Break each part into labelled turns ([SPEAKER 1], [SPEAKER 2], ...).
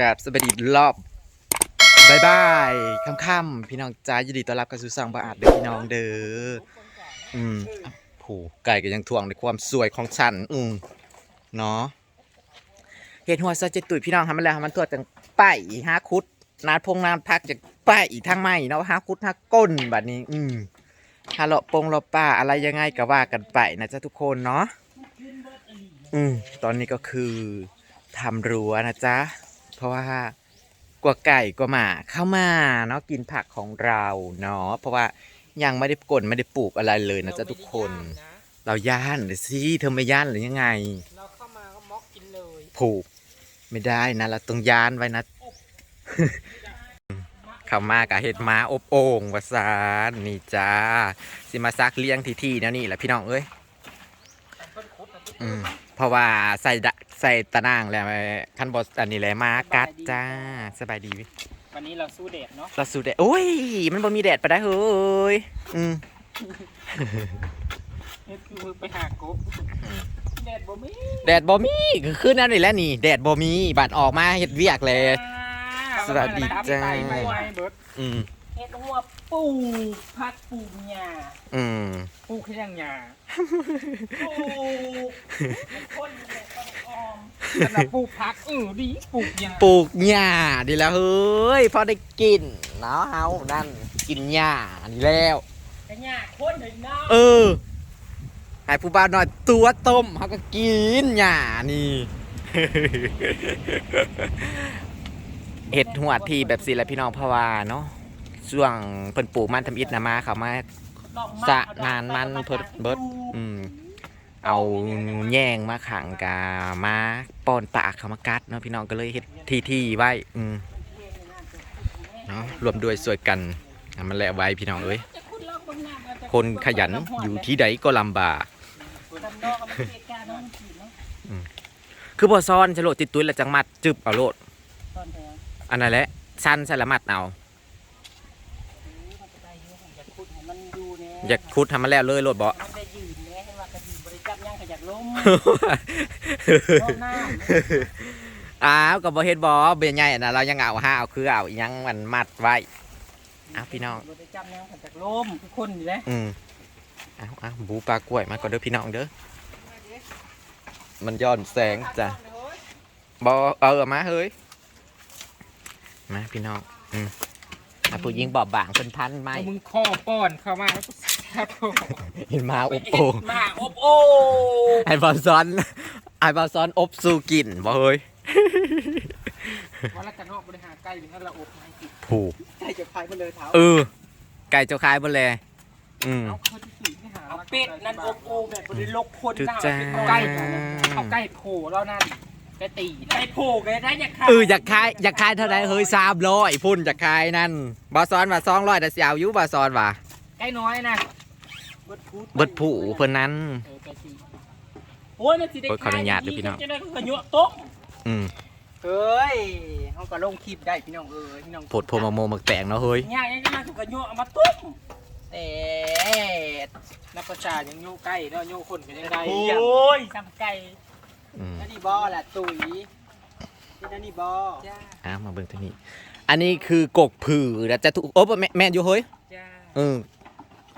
[SPEAKER 1] กับสวัสดีรอบบายบายค่ำๆพี่น้องจ้ายินดีต้อนรับเข้าสู่สังบาอาดเด้อพี่น้องเด้ออืมผูไก่ก็ยังทวงในความสวยของฉัน อืมเนาะเห็ดหัวซะเจตุยพี่น้องทำมาแล้วทำมันตัวจังไปหาคุดนาพงนานพักจากไปอีกทางใหม่เนาะหาคุดหาก้นแบบนี้ อืมหาเลาะปงเลาะป่าอะไรยังไงก็ว่ากันไปนะจ๊ะทุกคนเนาะอืมตอนนี้ก็คือทำรั้วนะจ๊ะ เพราะว่ากว่าไก่กว่าหมาเข้ามาเนาะกินผักของเราเนาะเพราะว่ายังไม่ได้กลนไม่ได้ปลูกอะไรเลยนะจ๊ะทุกคน เราย่านเลยสิเธอไม่ย่านหรือยังไง
[SPEAKER 2] เราเข้ามาก็ม็อกกินเลย
[SPEAKER 1] ผูกไม่ได้นะเราต้องย่านไว้นะเข้ามากะเห็ดม้าอบโอ่งวาซานนี่จ้าสิมาซักเลี้ยงทีทีๆนะนี่แหละพี่น้องเอ้ยอืมเพราะว่าใส่ดะ ใส่ตะนางแล้วขั้นบอสอันนี้แหละมากัดจ้าสบายดี
[SPEAKER 2] วันนี้เราสู้เดดเนาะ
[SPEAKER 1] เราสูดแดดโอ้ย มันบ่มีแดดไปได้เฮ้ยอืม
[SPEAKER 2] นี่คือไปหากุ๊บแดดบ่มี
[SPEAKER 1] แดดบ่มีก็คือนั่นนี่แหละนี่แดดบ่มีบัดออกมาเฮ็ดเวียกเลยสวัสดีจ้า
[SPEAKER 2] ไปไปเบิด
[SPEAKER 1] อืม
[SPEAKER 2] เฮ็ดหัวปลูกพักปลูกหญ้า
[SPEAKER 1] อืม
[SPEAKER 2] ปลูกแค่ยังหญ้าปลูกมันคนอยู่ในต้นออมสำหรับปลูกผักเออดีปลูกหญ้า
[SPEAKER 1] ปลูกหญ้าดีแล้วเฮ้ยพอได้กินเนาะเฮานั่นกินหญ้านี่แล้ว
[SPEAKER 2] แต่หญ้าคนเห็นเนาะ
[SPEAKER 1] เออให้ผู้บ่าวหน่อยตัวต้มเขาก็กินหญ้านี่ เห็ดหัวทีแบบสิแหละพี่น้องเพราะว่าเนาะ ช่วงเพิ่นปลูกมันทำอิฐนะมาเขามา
[SPEAKER 2] ดอกไม้
[SPEAKER 1] สะนานมันเพิ่นเบิดอืมเอาแย่งมาขังกามาป้อนปากเขามากัดเนาะพี่น้องก็เลยเฮ็ดทีทีๆไว้อืมเนาะรวมด้วยสวยกันมันแหลไว้พี่น้องเอ้ย
[SPEAKER 2] คน
[SPEAKER 1] ขยันอยู่ที่ใดก็ลำบาก
[SPEAKER 2] ดำนอกกับมันเก
[SPEAKER 1] คือบ่ซ้อนฉโลดติดตุ้ยแล้วจังมัดจึบเอาโลด
[SPEAKER 2] อัน
[SPEAKER 1] นั้นแหละสั้นใส่ละมัดเอา
[SPEAKER 2] อยากขุดให้มัน อยู่เนี่ย
[SPEAKER 1] อยากคุดทำมาแล้วเลยโลดบ่
[SPEAKER 2] มันได้ยืนเนี่ยให้ว่ากระยืนบริจับย่างขยักล้มรอบหน้า
[SPEAKER 1] อ้าวก็บ่เฮ็ดบ่เป็นใหญ่นะเรายังเอาห้าเอาคือเอาอิหยังมันมัดไว้อ้าวพี่น้อง
[SPEAKER 2] บริจับย่างขยักล้มคือคนนี่แหละ
[SPEAKER 1] อืมอ้าวอ้าวบูปลากล้วยมาก่อนเด้อพี่น้องเด้อมันย้อนแสงจ้ะบอเออมาเฮ้ยมาพี่น้องอืมอะผู้หญิงบอบบางเป็นพันไหม
[SPEAKER 2] เอามึงข้อป้อนเข้ามาแล้วก็ แซ่บ
[SPEAKER 1] เห็นมาอบโอ่ง
[SPEAKER 2] มาอบโอ่ง
[SPEAKER 1] ไอ้บอลซอนไอ้บอลซอนอบสู่กินบ่เฮ้ย
[SPEAKER 2] วันละกันนอกบริหารไก่หรือถ้าเราอบให้กิน
[SPEAKER 1] ผูก
[SPEAKER 2] ไก่จะพายมาเลยเท้า
[SPEAKER 1] เออไก่เจ้าคายบนแลอืม
[SPEAKER 2] เอาคนที่สี่ที่หาเอาเป็ดนั่นอบโอ่งแบบบริลกคน
[SPEAKER 1] จุด
[SPEAKER 2] หน้า
[SPEAKER 1] จ้า
[SPEAKER 2] เอาไก่เอาไก่โผล่แล้วนั่นไก่ตีไก่โผล่ไก่ได้อยากขา
[SPEAKER 1] เอออยากคายอยากคายเท่าไรเฮ้ยสามร้อยพุ่นอยากคายนั่นบอลซอนว่าสองร้อยแต่เสียวอยุบอลซอนว่า
[SPEAKER 2] ไก่น้อยนะ เบิดพู
[SPEAKER 1] เบิดผู้เพิ่นนั้น
[SPEAKER 2] เออไก่ตีโอ้ยมันสิได้
[SPEAKER 1] โอ้ยขออนุญาตด้วยพี่น้อง
[SPEAKER 2] จะได้กระยั่วโต๊ะ
[SPEAKER 1] อืม
[SPEAKER 2] เฮ้ยเขาก็ลงคลิปได้พี่น้องเอ้ยพี่น้อง
[SPEAKER 1] โพดโพมาโมมักแตงเนาะเฮ้ย
[SPEAKER 2] ง่ายยังจะมาถูกกระยั่วเอามาตุ้มแต่นักประชายังโยใกล้เนาะโยคนกันยังไงโอ้ยทำไก่
[SPEAKER 1] อืม
[SPEAKER 2] นั่นนี่บอแหละตุ๋ยนี่นั่นนี่บอจ้า
[SPEAKER 1] อ้าวมาเบิ่งทางนี้ อันนี้คือกกผือนะจะถูกโอ้บ่แม่แม่นอยู่เฮ้ย
[SPEAKER 2] จ้า
[SPEAKER 1] เออ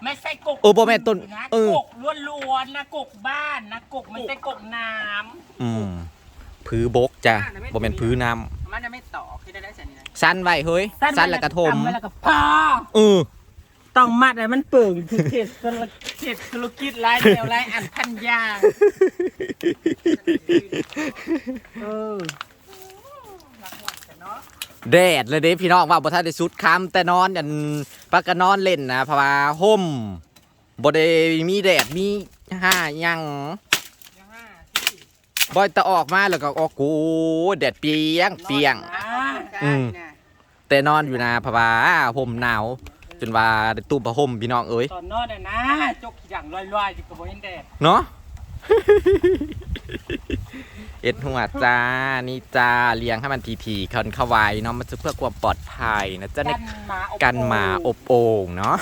[SPEAKER 2] ไม่ใช่กก
[SPEAKER 1] เออบ่แม่นต้น
[SPEAKER 2] นะ
[SPEAKER 1] เออ
[SPEAKER 2] กกล้วนๆนะกกบ้านนะกกไม่ใช่กกน้
[SPEAKER 1] อืมผือบกจ้ะบ่แม่นผือน้ำ
[SPEAKER 2] มันจะไม่ต่อคือได้ได้สันนี่นะำ
[SPEAKER 1] สั้นไว้เฮ้ยสั้นแล้วก็ทม
[SPEAKER 2] ไว้แล้วก็พา
[SPEAKER 1] เออ
[SPEAKER 2] ต้องมัดให้มันเปิ่งคือเทศธุรเทศธุรกิจรายเดียวรายอันพันอยางเออ
[SPEAKER 1] แดดเลยเด้พี่น้องว่าบ่ทันได้สุดคำแต่นอนอันปักก็นอนเล่นนะเพราะว่าห่มบ่ได้มีแดดมีห้าหยังบ่อยแตะออกมาแล้วก็ออกกูแดดเปรียงเปรียง อืม แต่นอนอยู่นะเพราะว่าห่มหนาว จนว่าได้ตุ้มผ้าห่มพี่น้องเอ้ย
[SPEAKER 2] ตอนนอนน่ะนะจกอย่างลอยๆอยู่กับบ่เห็นแดด
[SPEAKER 1] เนาะ เอ็ดหัวจ้า นี่จ้าเลี้ยงให้มันทีๆคนเข้าไว้เนาะมันจะเพื่อความปลอดภัยนะจ๊ะใน
[SPEAKER 2] กันหมาอบ
[SPEAKER 1] กันหมาอบโอ่งเนาะ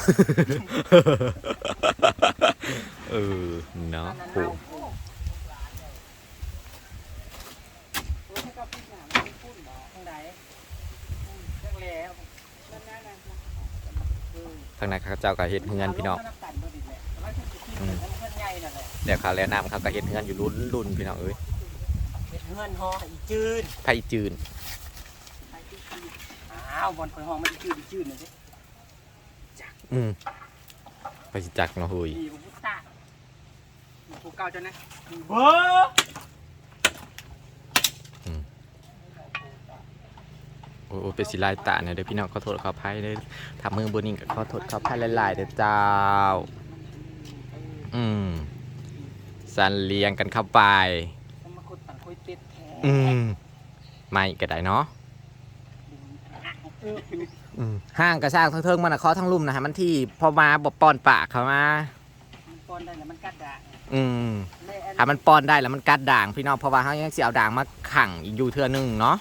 [SPEAKER 1] เออเนาะ
[SPEAKER 2] อันนั้น
[SPEAKER 1] โอ้
[SPEAKER 2] เอาทางใดเรื่องแล้วนั่นนั่นนั่น
[SPEAKER 1] ทางนั้นเขาเจ้าก็เฮ็ดเฮือนพี่น้องอืมเดี๋ยวเขาแล้วน้ำเขาก็เฮ็ดเฮือนอยู่รุ่นรุ่นพี่น้องเอ้ย
[SPEAKER 2] เฮ็ดเฮือนฮออีจืด
[SPEAKER 1] ไผจืน
[SPEAKER 2] อ้าวบอลคอยห้องมันอีจืดอีจืดหน่อยสิ
[SPEAKER 1] อืมไปสิจักเนาะเฮ้ย
[SPEAKER 2] มีบุญตาผูเก่าจนนะเบ้อ
[SPEAKER 1] โอ้โอ้เป็นสิลายตาเนี่ยเด้อพี่น้องขอโทษขออภัยเด้อทำมือบนนิ่งก็ขอโทษขออภัยหลายๆเด้อเจ้า อืมสันเลียงกันเข้าไป อืมไม่ก็ได้เนาะ
[SPEAKER 2] เออ
[SPEAKER 1] อืมห้างกระซากทั้งเทิงมันอะเคาะทั้งลุ่มนะฮะมันที่พอมาบอปอนปากเขามา
[SPEAKER 2] มันปอนได้แล้วมันกัดด่า
[SPEAKER 1] อืม
[SPEAKER 2] แม่อัน
[SPEAKER 1] ถ้ามันป้อนได้แล้วมันกัดด่างพี่น้องเพราะว่าเขายังเสียเอาด่างมาขังอีกอยู่เทื่อนึงเนาะ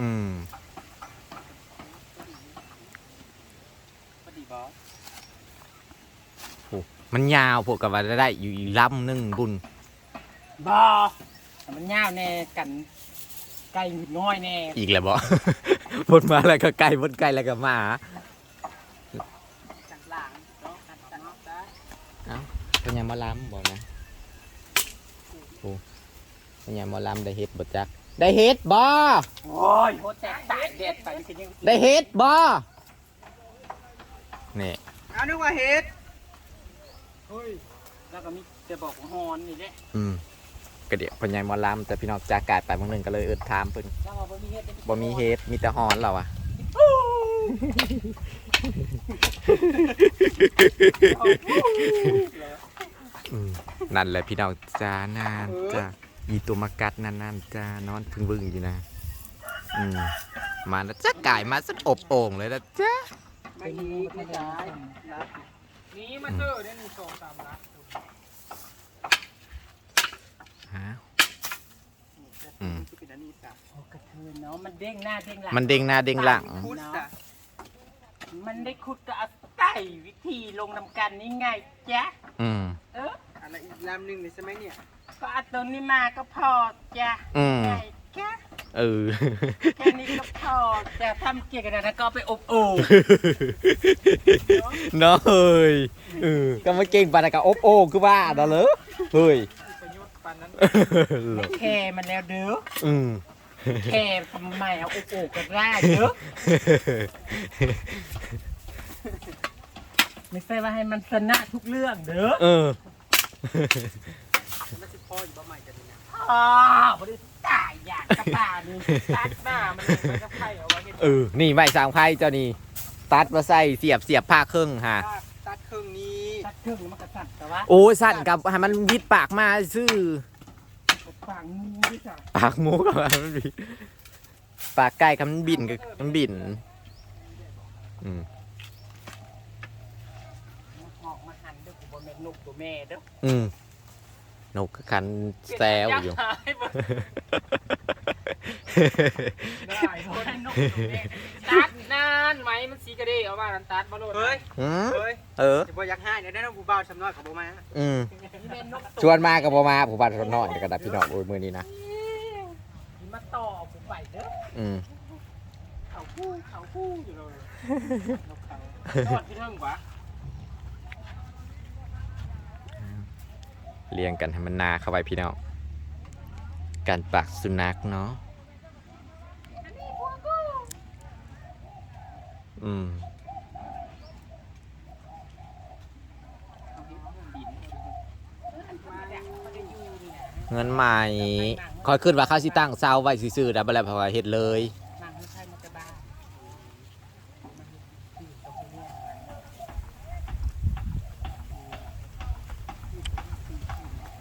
[SPEAKER 1] อืม
[SPEAKER 2] พอดีบอ
[SPEAKER 1] มันยาวพวกกับว่าได้อยู่อีกลำหนึงบุญ
[SPEAKER 2] บอ แต่มันยาวแน่กันไก่หงุดน้อยแน่
[SPEAKER 1] อีกแล้วบ่บนมาแล้วก็ไก่บนไก่แล้วก็หมา
[SPEAKER 2] จังหลังเนาะกัดจังเนาะจ้า
[SPEAKER 1] เป็นยังมาล้ำบอกนะโอ้เป็นยังมาล้ำได้เฮ็ดบ่จัก ได้เฮ็ดบ่
[SPEAKER 2] โอ้ยโคตรแตกตายเด็ดไปนี่คือยัง
[SPEAKER 1] ได้เฮ็ดบ่นี่
[SPEAKER 2] เอานึกว่าเฮ็ดเฮ้ยแล้วก็มีจะบอกของฮอนนี่แหละ
[SPEAKER 1] อืม ก็เดี๋ยวเป็นยังมาล้ำแต่พี่น้องจากกาดไปบางหนึงก็เลยเอิดถามเพิ่น
[SPEAKER 2] แล้วว่าบ่มีเฮ็ด
[SPEAKER 1] บ่มีเฮ็ดมีแต่ฮอนเราอะอืมนั่นแหละพี่น้องจ้านานจ้าอีตัวมากัดนั่นนั่นจ้านอนพึ่งวึ่งอยู่นะอืมมาแล้วจ้ากายมาสักอบโอ่งเลยนะจ้า
[SPEAKER 2] ไม่มีไม่ได้นี่มาเจอได้หนึ่งสองสามล้าน
[SPEAKER 1] ฮะอืม
[SPEAKER 2] เป็นอันนี้จ้ะโอ้กระเทือนเนาะมันเด้งหน้าเด้งหลัง
[SPEAKER 1] มันเด้งหน้าเด้งหลัง
[SPEAKER 2] ขุดจ้ะมันได้ขุดก็อาศัยวิธีลงนำกันนี่ไงจ๊ะ
[SPEAKER 1] อืม
[SPEAKER 2] เออ
[SPEAKER 3] อะไรอีกลำหนึ่งเลยใช่ไหมเนี่ย
[SPEAKER 2] ก็เอาตัวนี้มาก็พอจ้ะ
[SPEAKER 1] อืม
[SPEAKER 2] ไงจ๊ะ
[SPEAKER 1] เออ
[SPEAKER 2] แค่นี้ก็พอจะทำเกี่ยวกันนะก็เอาไปอบโอ่ง
[SPEAKER 1] น้องเฮ้ยเออก็มาเก่งปานนั้นกับอบโอ่งคือว่าเด้อเหรอเฮ้ย
[SPEAKER 2] แค่มันแล้วเด้อ
[SPEAKER 1] อืม
[SPEAKER 2] แค่ทำไมเอาอบโอ่งกันได้เด้อไม่ใช่ว่าให้มันชนะทุกเรื่องเด้อ
[SPEAKER 1] เออ
[SPEAKER 3] มันจะพ่ออยู่บ้านใหม่กันเนี่ย
[SPEAKER 2] อ๋อบ่ได้ตายอย่างกระป่านี่ตัดหน้ามันเลยมันก็ไข่เอาไว้เห็น
[SPEAKER 1] เออนี่ใบสามไข่เจ้านี่ตัดมาใส่เสียบเสียบผ้าครึ่งฮะ
[SPEAKER 3] ตัดตัดครึ่งนี้
[SPEAKER 2] ตัดเครื่องมันก็สั่นแต่ว่า
[SPEAKER 1] โอ้ยสั่นกับให้มันวิดปากมาซื่อ
[SPEAKER 2] ฝั่งนี้ด้วยจ้ะ
[SPEAKER 1] ปากหมูกับมันบิดปากไก่กับมันบินกับมันบิน อืม
[SPEAKER 2] ออกมาหันเด้อกูบ่แม่นนกตัวแม่เด้อ
[SPEAKER 1] อืมนกคันแซวอยู่า
[SPEAKER 2] กให้เบิ่งได้เพราะได้นกตัวแม่ตัดนานไหมมันสีกระเด้เอามากันตัดบ่โลด
[SPEAKER 3] เฮ้ย
[SPEAKER 1] อืม
[SPEAKER 3] เฮ้ย
[SPEAKER 1] เออ
[SPEAKER 3] จะบ่อยากให้เดี๋ยวได้น้องผู้บ่าวชำน้อยกับโบมา
[SPEAKER 1] อืม
[SPEAKER 2] นี่แม่นนก
[SPEAKER 1] ชวนมากับพอมาผมบ้านคนนอนเดี๋ยวกระดับพี่น้องโอ้ยมือนี้นะ
[SPEAKER 2] นี่มาต่อกูไปเด้อ
[SPEAKER 1] อืม
[SPEAKER 2] เขาคู่เขาคู่อยู่เลยนกเขาทอดที่เทิงวะ
[SPEAKER 1] เลี้ยงกันให้มันนาเข้าไปพี่น้องการปักสุนัขเนาะ อืมเงินใหม่คอยขึ้นว่าเขาสิตั้งเซาไว้ซื่อๆดับอะไรเพราะว่าเฮ็ดเลย
[SPEAKER 2] นางไม่ใช่มันจะบ้า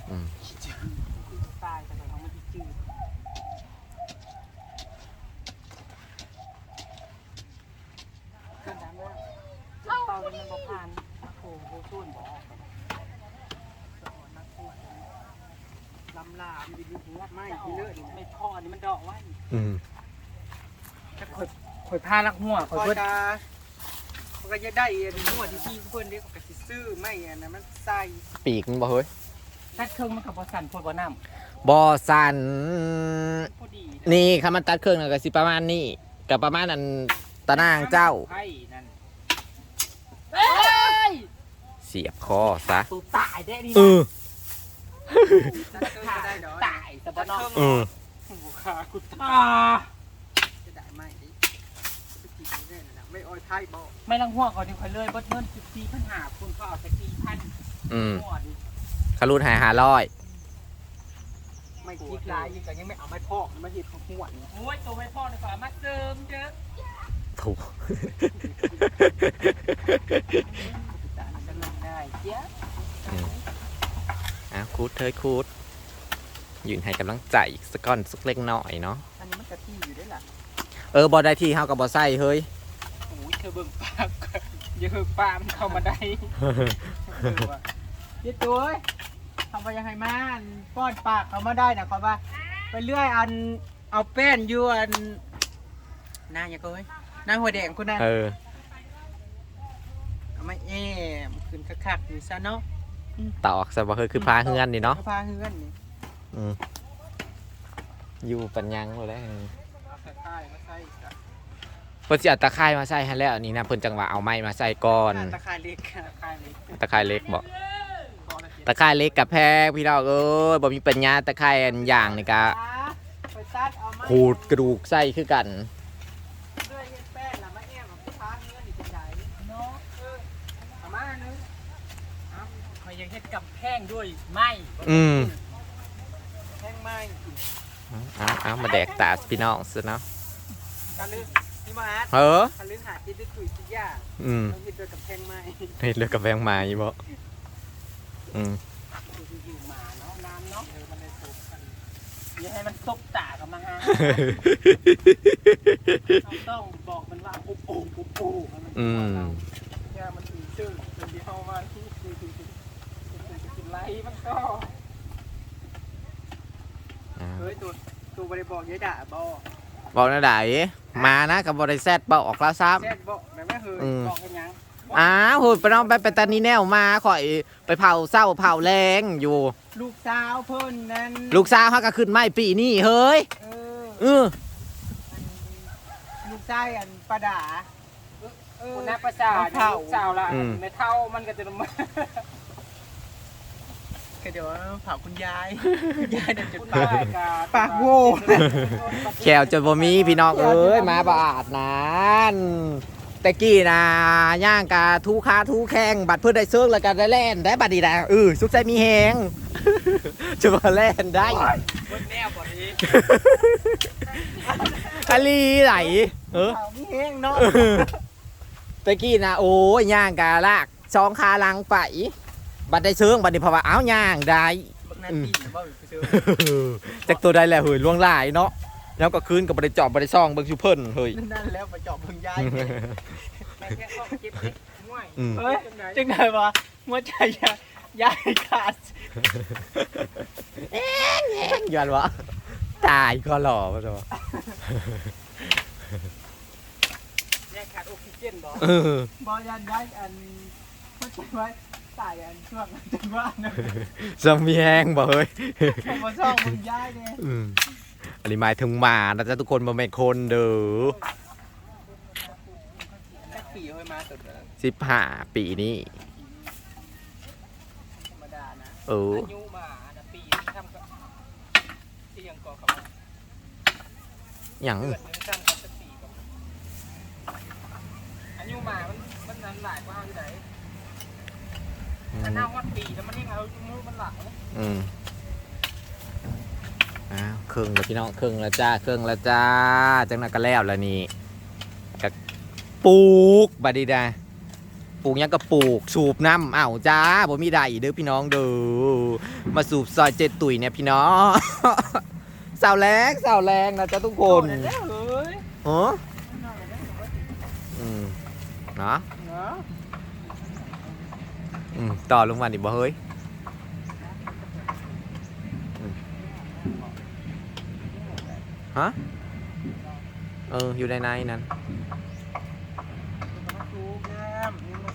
[SPEAKER 1] อืม
[SPEAKER 2] ตายแต่เขาไม่จืดขึ้นน้ำแล้วเตามันบ่ผ่านโอ้โหส่วนบ่ออกกันสะออนนักปวดลำลามันอยู่หัวไม่ที่ เลือดไม่พอนี่มันดอกไว้
[SPEAKER 1] อืม
[SPEAKER 2] ถ้าข่อยข่อยพาลักหัว
[SPEAKER 3] พ
[SPEAKER 2] ข่อย
[SPEAKER 3] อ
[SPEAKER 2] เพิ่น
[SPEAKER 3] จะมันก็จะได้อันหัวที่พี่เพื่อนเรียกกับสิซื้อไม่อันนั้นมันใส่
[SPEAKER 1] ปีกมันบ่เฮ้ย
[SPEAKER 2] ตัดเครื่องมันกับบ่สั่นพดบ่น้
[SPEAKER 1] บอสัน
[SPEAKER 4] พอดี
[SPEAKER 1] นี่คำมันตัดเครื่องน่ะก็สิประมาณนี้กับประมาณอันตะนางเจ้า
[SPEAKER 4] ไพ่นั่น
[SPEAKER 1] เสียบคอซะ
[SPEAKER 3] ตูตายได้ดิ
[SPEAKER 1] เออ
[SPEAKER 4] ตัดเครื่องก็ได้ดอก
[SPEAKER 3] ตาย สะ
[SPEAKER 4] ตั
[SPEAKER 3] บั
[SPEAKER 4] ด
[SPEAKER 3] ดเนาะ
[SPEAKER 4] เครื่อง
[SPEAKER 1] เออ
[SPEAKER 4] บุคากุตา
[SPEAKER 3] อ่า
[SPEAKER 4] จะได้ไหมดิไปกินได้นะไม่อ้อยไพ่บ่
[SPEAKER 3] ไม่ลังห่วงเขาดิคอยเลยเบิดเงินสิบสี่พันหาคุณก็เอาแต่สี่พัน
[SPEAKER 1] อืม
[SPEAKER 3] หัวดิ
[SPEAKER 1] คารุนหายหาร้อย
[SPEAKER 4] ไม่คิดลายยิ่งกันยังไม่เอาไม้พอกมาเห็ดของหัวนี่
[SPEAKER 3] โอ้ยตัวไม่พอดีกว่ามาเติมเยอะ
[SPEAKER 1] ถูก
[SPEAKER 3] แต่มันจะลงได้เจ๊ยบ
[SPEAKER 1] อะคูดเธอคูด ยืนให้กำลังใจอีกสักก้อนสักเล็กน้อยเนาะ
[SPEAKER 3] อันนี้มันกะทิอยู่ด้วยล่ะ
[SPEAKER 1] เออบอได้ที่เฮากับบอไส้เฮ้ย
[SPEAKER 4] โอ้ยเธอเบิ่งปากก่อนอย่าเบิ่งปากมันเข้ามาได้เออว่ะ
[SPEAKER 3] พี่ตัวเอ้ยทำไปยังไงมาอันป้อนปากเขามาได้นะเขาว่าไปเรื่อยอันเอาแป้นอยู่อันนางอย่าโกยนางหัวแดงคนนั้น
[SPEAKER 1] เออ
[SPEAKER 3] เอามาแอมขึ้นคักๆอยู่ซะเนาะ
[SPEAKER 1] ตอกซะบ่เฮ้ยคือพาเฮือนนี่เนาะ
[SPEAKER 3] พาเฮือนนี่
[SPEAKER 1] อืมอยู่ปัญญังเลยแหล้ว
[SPEAKER 4] เอาใส่ท้ายมาใส่จ้ะ
[SPEAKER 1] เพิ่นสิเอาตะไคร้มาใส่ให้แล้วนี่นะเพิ่นจังว่าเอาไม้มาใส่ก่อน
[SPEAKER 3] ตะไคร้เล็ก
[SPEAKER 4] ตะไคร้เล็ก
[SPEAKER 1] ตะไคร้เล็กบ่
[SPEAKER 4] พอละเจ็ด
[SPEAKER 1] ตะไคร้เล็กกับแพงพี่น้องเอ้ยบ่มีปัญญาตะไคร้อันอย่างนี่ก็
[SPEAKER 3] ไปตัดเอามา
[SPEAKER 1] ขูดกระดูกใส่คือกัน
[SPEAKER 3] ด้วยเฮ็ดแป้นแล้วมาแอมเอาไปพาเฮือนนี่เป็นไดเนาะเออเอามาหนึงเอามายังเฮ็ดกำแพงด้วยไม้
[SPEAKER 1] อืม
[SPEAKER 3] แพงไม้
[SPEAKER 1] เอาเอามาแดกตาพี่น้องซะเนาะ
[SPEAKER 3] กันลึกนี่มาอาร์ต
[SPEAKER 1] เออ
[SPEAKER 3] กันลึกหาคิดด้วยคุยทุกอย่าง
[SPEAKER 1] อืม
[SPEAKER 3] ต้องคิดด้วยกับแพงไม้
[SPEAKER 1] เฮ็ดเลือกกับแพงมาอีบ่อืม
[SPEAKER 3] อยู่ๆมาเนาะน้ำเนาะเออมันเลยสุกกันอย่าให้มันซบตากับมาฮะเราต้องบอกมันว่าปุ๊บปุ๊บปุ๊บปุ๊บให้มัน
[SPEAKER 1] อืม
[SPEAKER 4] แค่มันถือชื่อเป็นที่เข้ามาที่คือคือคือจะกินไรมันก็
[SPEAKER 1] อ่า
[SPEAKER 4] เฮ้ยตัวตัวบริบอกยายด่าบอ
[SPEAKER 1] บอกนะไดมานะกับบริษัทเบาออกแล้วซ้ำ
[SPEAKER 4] แซ่บบอกแม่แม่เฮ้ย
[SPEAKER 1] อืม
[SPEAKER 4] บอกกันยัง
[SPEAKER 1] อ้าวหุ่นไปน้องไปไปตานีแนวมาข่อยไปเผาเศร้าเผาแรงอยู่
[SPEAKER 3] ลูกสาวเพิ่นนั้น
[SPEAKER 1] ลูกสาวเขาก็ขึ้นไม่ปีนี้เฮ้ย
[SPEAKER 3] เออ
[SPEAKER 1] เออ
[SPEAKER 3] ลูกชายอันประดาเออ
[SPEAKER 4] คุณน้าประสาท
[SPEAKER 3] เผา
[SPEAKER 4] สาวละไม่เท่ามันก็จะลงมา
[SPEAKER 3] ก็ เดี๋ยวเผาคุณยาย คุณยายเดี๋ยวจะ
[SPEAKER 4] คุณ
[SPEAKER 3] ปา
[SPEAKER 4] ป้ากกา
[SPEAKER 3] ปากโง่
[SPEAKER 1] แขวจนบ่มีพี่น้องเอ้ยมาบาดนานแต่กี้นะย่างกาทูคาทูแข้งบัดเพื่อได้เซิร์กแล้วก็ได้แล่นได้บัดดีนะเออสุขใจมีแหงจะมาแล่นได้
[SPEAKER 4] บนแนวบ่นี้
[SPEAKER 1] อะลีไหลเออ
[SPEAKER 3] เผามีแห้งเนาะ
[SPEAKER 1] ตะกี้นะโอ้ยย่างกาลากสองขาลังไป บัดได้เชิงบัดนี้เพราะว่าอ้าวย่างได้
[SPEAKER 3] บางนาทีบ่ไปเจอ
[SPEAKER 1] จากตัวใดแหละเฮ้ยล่วงหลายเนาะแล้วก็คืนกับบริจอบบัได้ซองเบิ่งชูเพิ่นเฮ้ย
[SPEAKER 3] นั่นแล้วไปเจาะเบิ่งยาย
[SPEAKER 4] แม่แค่ข้อเก็บเล็กง่วย
[SPEAKER 1] อืม
[SPEAKER 3] เฮ้ยจังไดวะหัวใจยายยายขาด
[SPEAKER 1] ย้อนวะตายก็หล่อป่ะจ๊ะ
[SPEAKER 4] แม่ขาดออกซิเจนบ่
[SPEAKER 1] เออ
[SPEAKER 3] บ่ยันยายอันหัวใจไว้ ตายอันช่วงจังหวะนึง
[SPEAKER 1] จะมีแห้งบ่เฮ้ย
[SPEAKER 3] บ่ซ่องเบิ่งยายเด้
[SPEAKER 1] อืมอันนี้หมายถึงหมานะจ๊ะทุกคนบ่แม่นคนเด้อ
[SPEAKER 4] แค่ปีเฮ้ยมาสุดเลย
[SPEAKER 1] สิบห้าปีนี้
[SPEAKER 4] ธรรมดานะ
[SPEAKER 1] เออ
[SPEAKER 4] อายุมานะปีทำกับที่ยังก่อกับ
[SPEAKER 1] อย่าง
[SPEAKER 4] เดือนนึงทำกับสักปีก่อนอายุมามันมันนานหลายกว่าอยู่ไหน
[SPEAKER 1] อื
[SPEAKER 4] ถ้ามเน่าวัดปีแล้วมันยังเอามือมันหลัง
[SPEAKER 1] อืมอ้าวครึ่งแล้วพี่น้องครึ่งแล้วจ้าครึ่งแล้วจ้าจังนั้นก็แล้วแล้วนี่ก็ปลูกบัดดีดาปลูกหยังก็ปลูกสูบน้ำอ้าวจ้าบ่มีใดเด้อพี่น้องเด้อมาสูบซอยเจ็ดตุ๋ยเนี่ยพี่น้องสาวแรงสาวแรงนะจ๊ะทุกคน
[SPEAKER 3] แล้วเฮ้ย
[SPEAKER 1] ฮะอืมเนาะ
[SPEAKER 3] เนาะ
[SPEAKER 1] อืมต่อลงมาดิบ่เฮ้ยอืมฮะเอออยู่ในในนั้น
[SPEAKER 3] ถูกน้ำยังมาเ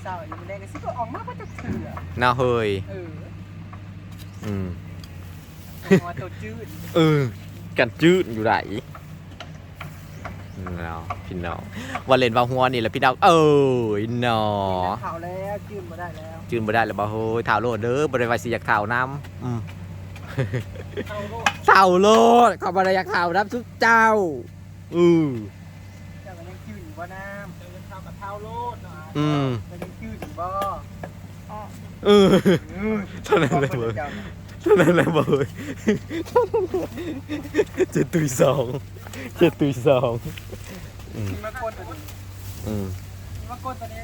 [SPEAKER 3] ศร้ายังมาแดงกันสิก็ออกมาก็จะเถื่อ
[SPEAKER 1] น่าเฮย
[SPEAKER 3] เออ
[SPEAKER 1] อืม
[SPEAKER 2] หัวตัวจืด
[SPEAKER 1] เออกันจืดอยู่ไหน เนาะพี่น้องว่าเล่นว่าหัวนี่แหละพี่น้องเอ้ยเนาะ
[SPEAKER 2] เข่าแล้วจืดมาได้แล้ว
[SPEAKER 1] จืนบ่ได้แล้วบ่เฮ้ยเท้าโลดเด้อบ่ได้ว่าสิอยากเท้าน้ำอืม
[SPEAKER 2] เข่าโลด
[SPEAKER 1] เท้าโลดเขาบ่ได้อยากเท้าน้ำทุกเจ้าอือ
[SPEAKER 2] เจ้าก็ยังจืดอยู่บ่น้ำ
[SPEAKER 3] เดินเท้ากับเท้าโลดเนาะ
[SPEAKER 1] อืม
[SPEAKER 2] ก็ยังจืดอยู่บ่
[SPEAKER 1] เออเท่านั้นแหละเว้ย เท่านั้นแหละเว้ยเท่านั้นแหละเจ็ดตุยสองเจ็ดตุยสองอืม
[SPEAKER 2] มากดตัวนี้
[SPEAKER 1] อืม
[SPEAKER 2] มากดตัวนี้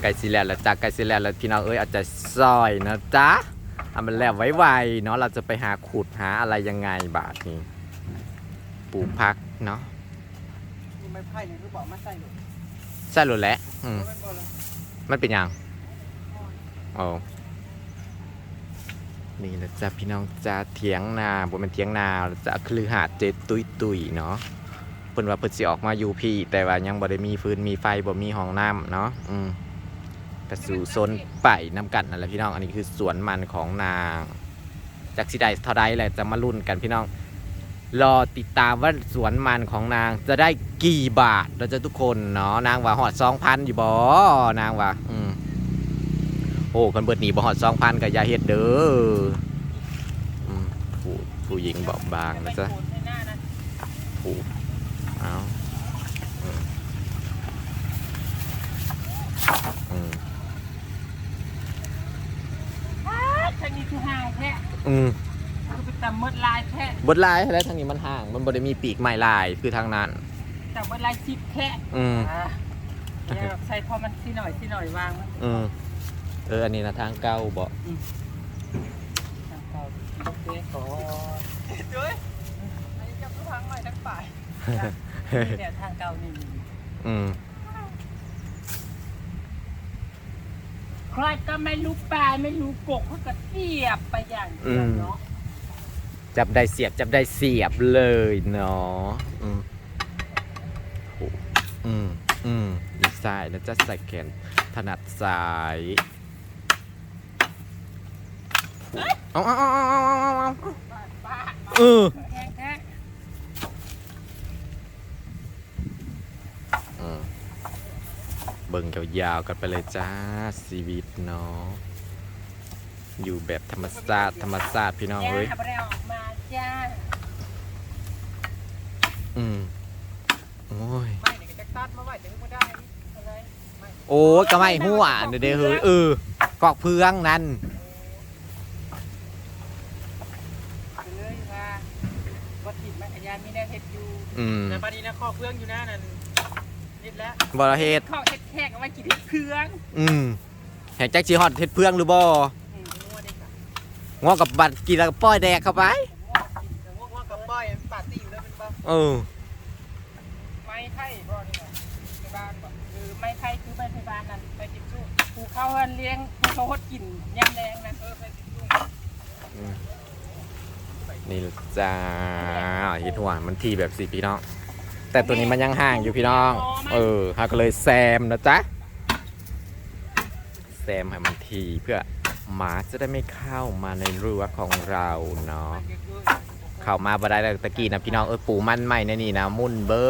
[SPEAKER 1] ไก่สิแล้วละจ้าไก่สิแล้วแล้วพี่น้องเอ้ยอาจจะซอยนะจ๊ะเอามันแล้วไวๆเนาะเราจะไปหาขุดหาอะไรยังไงบาทนี้ปลูกพักเนาะ
[SPEAKER 2] มีไม้ไผ่นี่คือบอกมาใส่หนู
[SPEAKER 1] ใช่หรือแหละอืม
[SPEAKER 2] มันบ่ละ
[SPEAKER 1] มันเป็นหยัง โอ้นี่แหละจ้ะพี่น้องจ้าเถียงนาบนเป็นเถียงนาจะคือหาดเจตุยตุยเนาะเพิ่นว่าเพิ่นสิออกมาอยู่พี่ แต่ว่ายังบ่ได้มีฟืนมีไฟบ่มีห้องน้ำเนาะอืมกระสู่โซนไปน้ำกันนั่นแหละพี่น้องอันนี้คือสวนมันของนางจากสิได้เท่าใดแหละจะมาลุ้นกันพี่น้อง รอติดตามว่าสวนมันของนางจะได้กี่บาทเราจะทุกคนเนาะนางว่าหอดสองพันอยู่บ่นางว่า อืม โอ้คนเบิดหนีบ่หอดสองพันกับยาเฮ็ดเด้ออืมผู้ผู้หญิงบอบบางนะจ๊ะ
[SPEAKER 2] โคนให้หน้านะ
[SPEAKER 1] ผู้เอาอืมอืม
[SPEAKER 2] ทางนี้คือห่างแท้
[SPEAKER 1] อืม
[SPEAKER 2] คือไปตำมดลายแท้
[SPEAKER 1] บดลายแล้วทางนี้มันห่าง มันบ่ได้มีปีกไม้ลายคือทางนั้น
[SPEAKER 2] ตำมดลายชิบแท้
[SPEAKER 1] อืม
[SPEAKER 2] อ่าเนี่ยใส่พอมันสิหน่อยสิหน่อยวางมัน
[SPEAKER 1] อืม เออ อันนี้นะทางเก้าบ่
[SPEAKER 2] ทางเก่าโอเคก่อนเฮ้ยอันนี้จะผู้ทางใหม่ทั้งฝ่ายนี่เนี่ยทางเก่านี่
[SPEAKER 1] อืม
[SPEAKER 2] ใครก็ไม่รู้ปลายไม่รู้กกเขาก็เสียบไปอย่างเดียวเนาะ
[SPEAKER 1] จับได้เสียบจับได้เสียบเลยเนาะอืมโอ้อืมอืมอีกซ้ายนะจะใส่แขนถนัดซ้าย เอาเอาเอาเอาเอาเอาเอา
[SPEAKER 2] ป้า
[SPEAKER 1] เออ
[SPEAKER 2] แห้งแท้
[SPEAKER 1] อืมเบิ่งยาวๆกันไปเลยจ้าชีวิตเนาะอยู่แบบธรรมชาติธรรมชาติพี่น้อง
[SPEAKER 2] ย่า
[SPEAKER 1] เอ้ย
[SPEAKER 2] ไม่ได้ออกมาจ้า
[SPEAKER 1] อืมโอ้ย
[SPEAKER 2] ไม่เนี่ยจะตัดมาไว้ถึงไม่ได้อะไรไม่
[SPEAKER 1] โอ้ยก็ไม่หัวเด้อเด้อเฮ้ยเออกอกเพืองนั่น
[SPEAKER 2] เลยว่าวัตถุมันขยานมีแน่เฮ็ด อยู่
[SPEAKER 1] อืม
[SPEAKER 3] แต่ปานนี้นะข้อเครื่องอยู่หน้านั่นนิดแล้ว
[SPEAKER 1] บรเฮ็ด
[SPEAKER 2] ข้าวเฮ็ดแขกเอาไว้กินเฮ็ดเครื่อง
[SPEAKER 1] อืมแหงแจ็คชีฮอตเฮ็ดเพืองหรือบ่
[SPEAKER 2] อืมงัวได้ค่ะ
[SPEAKER 1] งอกับบัตรกินแล้วก็ป้อยแดกเข้าไป
[SPEAKER 3] แต่ว่าว่ากับป้อยมันปาร์ตี้อยู่แล้วเป็นบ้า
[SPEAKER 1] เออ
[SPEAKER 2] ไม้ไผ่บ่นี่น่ะในบ้านบ่คือไม้ไผ่คือไม้ไผ่บ้านนั่นไปจิบสู้ผู้เข้าเฮือนเลี้ยงผู้เขาฮดกินยามแดงนั่นเออไปจิบสู้
[SPEAKER 1] นี่ล่ะจ้าเฮ็ดหัวมันทีแบบสิพี่น้อง แต่ตัวนี้มันยังห่างอยู่พี่น้อง เออฮาก็เลยแซมนะจ๊ะ แซมให้มันทีเพื่อหมาจะได้ไม่เข้ามาในรั้วของเราเนาะเข้ามาบ่ได้แล้วตะกี้นะพี่น้องเออปูมันใหม่ในนี่นะมุ่นเบิ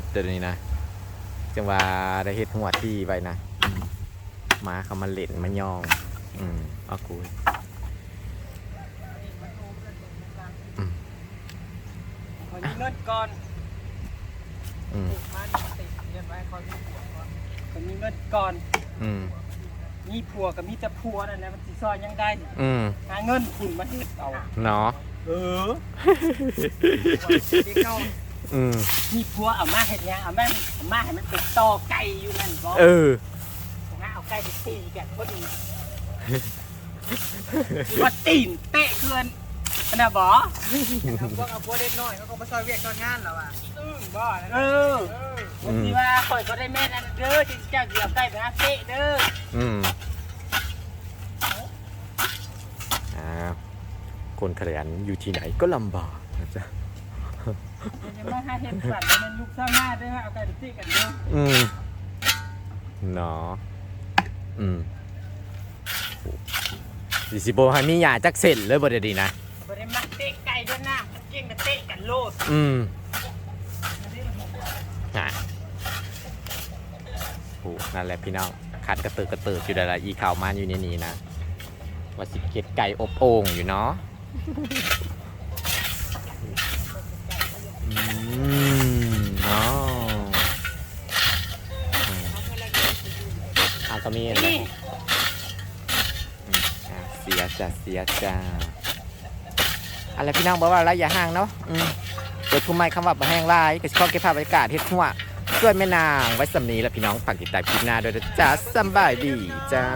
[SPEAKER 1] ดเดี๋ยวนี้นะจังว่าได้เฮ็ดหัวที่ไว้นะอืมหมาเขามาเล่นมายอง อืมเอากู
[SPEAKER 2] คนนี้เงิน ก่อน
[SPEAKER 1] อืม
[SPEAKER 3] มันติดเรียนไว้คอยมีหัวก่อน
[SPEAKER 2] คนนี้เงินก่อน
[SPEAKER 1] อืม
[SPEAKER 2] มีผัวกับมีแต่ผัวนั่นแหละมันสิซอยยังได้
[SPEAKER 1] อืม
[SPEAKER 2] หาเงินคุณมาเฮ็ดเอา
[SPEAKER 1] เนาะ
[SPEAKER 2] เออ
[SPEAKER 3] ที่เข้า
[SPEAKER 1] อืม
[SPEAKER 2] มีผัวเอามาเฮ็ดหยังเอาแม่เอามาให้มันเป็นตอไก่อยู่นั่นบ่
[SPEAKER 1] เออ
[SPEAKER 2] หาเอาไก่ไปตีกันบ่ดีว่าตีนเตะเกิน อันน่ะบ่
[SPEAKER 3] เอาพวกเอาพวกเด็กน้อยเขาก็มาซอยเวียกซอยงานแล้วอะอึ้งบ่
[SPEAKER 2] เออ
[SPEAKER 3] เออ
[SPEAKER 2] ผมสิว่าข่อยก็ได้แม่นอันเด้อที่เจ้าเกี่ยวไก่ไปหาเตะเด้อ
[SPEAKER 1] อืมอ้าวคนขยันอยู่ที่ไหนก็ลำบากนะจ๊ะ
[SPEAKER 2] เดี๋ยวจะมาหาเฮ็ดสัตว์ให้มันยุกซ้ำหน้าเด้อเอาไก่ไปตีกันเด้อ
[SPEAKER 1] อืมเนาะอืมดิสิโบให้มีหยาจักเส้นเลยบ่ได้ดีนะ
[SPEAKER 2] โลด
[SPEAKER 1] อืมอะโหนั่นแหละพี่น้องคัดกระตือกระตืออยู่ได้ละอีข่าวมันอยู่ในนี้นะว่าสิเก็ดไก่อบโอ่งอยู่เนาะอืมเนาะอืมเอาก็มีอะไร
[SPEAKER 2] นี่
[SPEAKER 1] อะเสียจ้ะเสียจ้า อะไรพี่น้องบอกว่าระยะห่างเนาะอืมเปิดผู้ไม้คำว่าบะแห้งลายก็ชอบเก็บภาพบรรยากาศเฮ็ดหัวช่วยแม่นางไว้สำนีและพี่น้องฝากติดตามคลิปหน้าด้วยนะจ้าสบายดีจ้า